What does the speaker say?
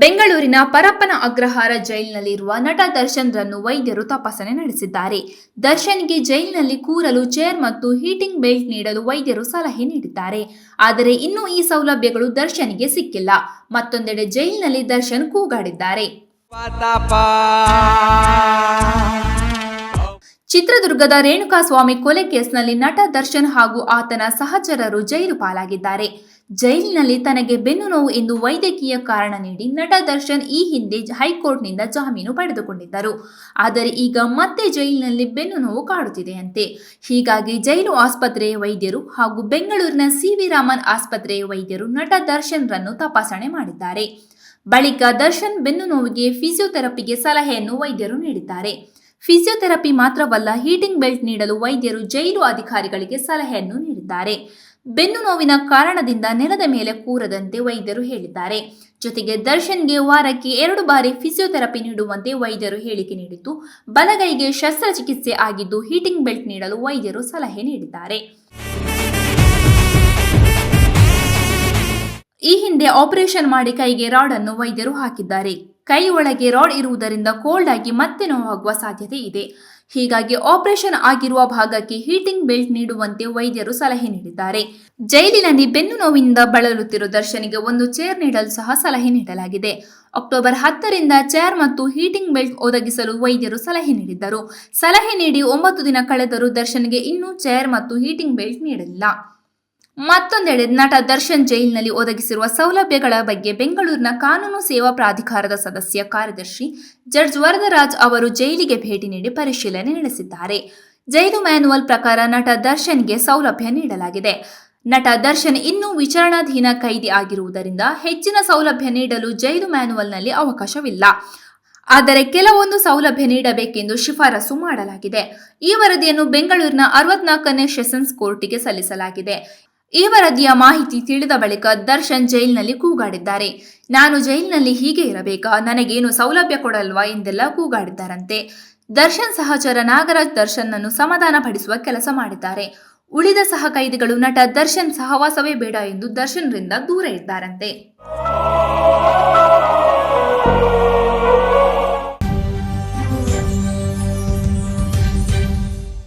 ಬೆಂಗಳೂರಿನ ಪರಪ್ಪನ ಅಗ್ರಹಾರ ಜೈಲಿನಲ್ಲಿರುವ ನಟ ದರ್ಶನ್ ರನ್ನು ವೈದ್ಯರು ತಪಾಸಣೆ ನಡೆಸಿದ್ದಾರೆ. ದರ್ಶನ್ಗೆ ಜೈಲಿನಲ್ಲಿ ಕೂರಲು ಚೇರ್ ಮತ್ತು ಹೀಟಿಂಗ್ ಬೆಲ್ಟ್ ನೀಡಲು ವೈದ್ಯರು ಸಲಹೆ ನೀಡಿದ್ದಾರೆ. ಆದರೆ ಇನ್ನೂ ಈ ಸೌಲಭ್ಯಗಳು ದರ್ಶನ್ಗೆ ಸಿಕ್ಕಿಲ್ಲ. ಮತ್ತೊಂದೆಡೆ ಜೈಲಿನಲ್ಲಿ ದರ್ಶನ್ ಕೂಗಾಡಿದ್ದಾರೆ. ಚಿತ್ರದುರ್ಗದ ರೇಣುಕಾಸ್ವಾಮಿ ಕೊಲೆ ಕೇಸ್ನಲ್ಲಿ ನಟ ದರ್ಶನ್ ಹಾಗೂ ಆತನ ಸಹಚರರು ಜೈಲು ಪಾಲಾಗಿದ್ದಾರೆ. ಜೈಲಿನಲ್ಲಿ ತನಗೆ ಬೆನ್ನು ನೋವು ಎಂದು ವೈದ್ಯಕೀಯ ಕಾರಣ ನೀಡಿ ನಟ ದರ್ಶನ್ ಈ ಹಿಂದೆ ಹೈಕೋರ್ಟ್ನಿಂದ ಜಾಮೀನು ಪಡೆದುಕೊಂಡಿದ್ದರು. ಆದರೆ ಈಗ ಮತ್ತೆ ಜೈಲಿನಲ್ಲಿ ಬೆನ್ನು ನೋವು ಕಾಡುತ್ತಿದೆಯಂತೆ. ಹೀಗಾಗಿ ಜೈಲು ಆಸ್ಪತ್ರೆಯ ವೈದ್ಯರು ಹಾಗೂ ಬೆಂಗಳೂರಿನ ಸಿ ವಿ ರಾಮನ್ ಆಸ್ಪತ್ರೆಯ ವೈದ್ಯರು ನಟ ದರ್ಶನ್ ರನ್ನು ತಪಾಸಣೆ ಮಾಡಿದ್ದಾರೆ. ಬಳಿಕ ದರ್ಶನ್ ಬೆನ್ನು ನೋವಿಗೆ ಫಿಸಿಯೋಥೆರಪಿಗೆ ಸಲಹೆಯನ್ನು ವೈದ್ಯರು ನೀಡಿದ್ದಾರೆ. ಫಿಸಿಯೋಥೆರಪಿ ಮಾತ್ರವಲ್ಲ, ಹೀಟಿಂಗ್ ಬೆಲ್ಟ್ ನೀಡಲು ವೈದ್ಯರು ಜೈಲು ಅಧಿಕಾರಿಗಳಿಗೆ ಸಲಹೆಯನ್ನು ನೀಡಿದ್ದಾರೆ. ಬೆನ್ನು ನೋವಿನ ಕಾರಣದಿಂದ ನೆಲದ ಮೇಲೆ ಕೂರದಂತೆ ವೈದ್ಯರು ಹೇಳಿದ್ದಾರೆ. ಜೊತೆಗೆ ದರ್ಶನ್ಗೆ ವಾರಕ್ಕೆ ಎರಡು ಬಾರಿ ಫಿಸಿಯೋಥೆರಪಿ ನೀಡುವಂತೆ ವೈದ್ಯರು ಹೇಳಿಕೆ ನೀಡಿದ್ದು, ಬಲಗೈಗೆ ಶಸ್ತ್ರಚಿಕಿತ್ಸೆ ಆಗಿದ್ದು ಹೀಟಿಂಗ್ ಬೆಲ್ಟ್ ನೀಡಲು ವೈದ್ಯರು ಸಲಹೆ ನೀಡಿದ್ದಾರೆ. ಈ ಹಿಂದೆ ಆಪರೇಷನ್ ಮಾಡಿ ಕೈಗೆ ರಾಡ್ ಅನ್ನು ವೈದ್ಯರು ಹಾಕಿದ್ದಾರೆ. ಕೈ ಒಳಗೆ ರಾಡ್ ಇರುವುದರಿಂದ ಕೋಲ್ಡ್ ಆಗಿ ಮತ್ತೆ ನೋವಾಗುವ ಸಾಧ್ಯತೆ ಇದೆ. ಹೀಗಾಗಿ ಆಪರೇಷನ್ ಆಗಿರುವ ಭಾಗಕ್ಕೆ ಹೀಟಿಂಗ್ ಬೆಲ್ಟ್ ನೀಡುವಂತೆ ವೈದ್ಯರು ಸಲಹೆ ನೀಡಿದ್ದಾರೆ. ಜೈಲಿನಲ್ಲಿ ಬೆನ್ನು ನೋವಿನಿಂದ ಬಳಲುತ್ತಿರುವ ದರ್ಶನಿಗೆ ಒಂದು ಚೇರ್ ನೀಡಲು ಸಹ ಸಲಹೆ ನೀಡಲಾಗಿದೆ. ಅಕ್ಟೋಬರ್ ಹತ್ತರಿಂದ ಚೇರ್ ಮತ್ತು ಹೀಟಿಂಗ್ ಬೆಲ್ಟ್ ಒದಗಿಸಲು ವೈದ್ಯರು ಸಲಹೆ ನೀಡಿದ್ದರು. ಸಲಹೆ ನೀಡಿ ಒಂಬತ್ತು ದಿನ ಕಳೆದರೂ ದರ್ಶನ್ಗೆ ಇನ್ನೂ ಚೇರ್ ಮತ್ತು ಹೀಟಿಂಗ್ ಬೆಲ್ಟ್ ನೀಡಲಿಲ್ಲ. ಮತ್ತೊಂದೆಡೆ ನಟ ದರ್ಶನ್ ಜೈಲಿನಲ್ಲಿ ಒದಗಿಸಿರುವ ಸೌಲಭ್ಯಗಳ ಬಗ್ಗೆ ಬೆಂಗಳೂರಿನ ಕಾನೂನು ಸೇವಾ ಪ್ರಾಧಿಕಾರದ ಸದಸ್ಯ ಕಾರ್ಯದರ್ಶಿ ಜಡ್ಜ್ ವರದರಾಜ್ ಅವರು ಜೈಲಿಗೆ ಭೇಟಿ ನೀಡಿ ಪರಿಶೀಲನೆ ನಡೆಸಿದ್ದಾರೆ. ಜೈಲು ಮ್ಯಾನುವಲ್ ಪ್ರಕಾರ ನಟ ದರ್ಶನ್ಗೆ ಸೌಲಭ್ಯ ನೀಡಲಾಗಿದೆ. ನಟ ದರ್ಶನ್ ಇನ್ನೂ ವಿಚಾರಣಾಧೀನ ಕೈದಿ ಆಗಿರುವುದರಿಂದ ಹೆಚ್ಚಿನ ಸೌಲಭ್ಯ ನೀಡಲು ಜೈಲು ಮ್ಯಾನುವಲ್ನಲ್ಲಿ ಅವಕಾಶವಿಲ್ಲ. ಆದರೆ ಕೆಲವೊಂದು ಸೌಲಭ್ಯ ನೀಡಬೇಕೆಂದು ಶಿಫಾರಸು ಮಾಡಲಾಗಿದೆ. ಈ ವರದಿಯನ್ನು ಬೆಂಗಳೂರಿನ ಅರವತ್ನಾಲ್ಕನೇ ಸೆಷನ್ಸ್ ಕೋರ್ಟಿಗೆ ಸಲ್ಲಿಸಲಾಗಿದೆ. ಈ ವರದಿಯ ಮಾಹಿತಿ ತಿಳಿದ ಬಳಿಕ ದರ್ಶನ್ ಜೈಲಿನಲ್ಲಿ ಕೂಗಾಡಿದ್ದಾರೆ. ನಾನು ಜೈಲಿನಲ್ಲಿ ಹೀಗೆ ಇರಬೇಕಾ? ನನಗೇನು ಸೌಲಭ್ಯ ಕೊಡಲ್ವಾ? ಎಂದೆಲ್ಲ ಕೂಗಾಡಿದ್ದಾರಂತೆ. ದರ್ಶನ್ ಸಹಚರ ನಾಗರಾಜ್ ದರ್ಶನ್ನನ್ನು ಸಮಾಧಾನ ಪಡಿಸುವ ಕೆಲಸ ಮಾಡಿದ್ದಾರೆ. ಉಳಿದ ಸಹ ಕೈದಿಗಳು ನಟ ದರ್ಶನ್ ಸಹವಾಸವೇ ಬೇಡ ಎಂದು ದರ್ಶನ್ರಿಂದ ದೂರ ಇದ್ದಾರಂತೆ.